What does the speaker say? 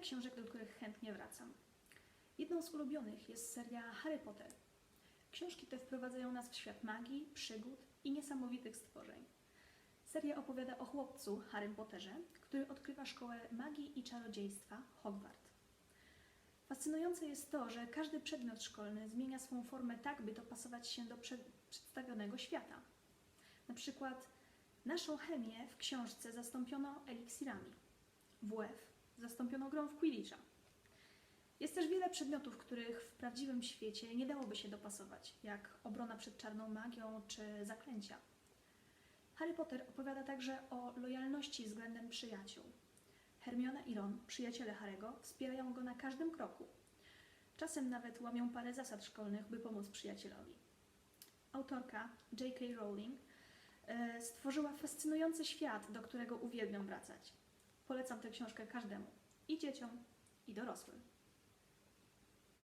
książek, do których chętnie wracam. Jedną z ulubionych jest seria Harry Potter. Książki te wprowadzają nas w świat magii, przygód i niesamowitych stworzeń. Seria opowiada o chłopcu Harry Potterze, który odkrywa szkołę magii i czarodziejstwa Hogwart. Fascynujące jest to, że każdy przedmiot szkolny zmienia swą formę tak, by dopasować się do przed- przedstawionego świata. Na przykład naszą chemię w książce zastąpiono eliksirami, WF zastąpiono grą w Quidditcha. Jest też wiele przedmiotów, których w prawdziwym świecie nie dałoby się dopasować, jak obrona przed czarną magią czy zaklęcia. Harry Potter opowiada także o lojalności względem przyjaciół. Hermiona i Ron, przyjaciele Harego, wspierają go na każdym kroku. Czasem nawet łamią parę zasad szkolnych, by pomóc przyjacielowi. Autorka J.K. Rowling e, stworzyła fascynujący świat, do którego uwielbiam wracać. Polecam tę książkę każdemu, i dzieciom, i dorosłym.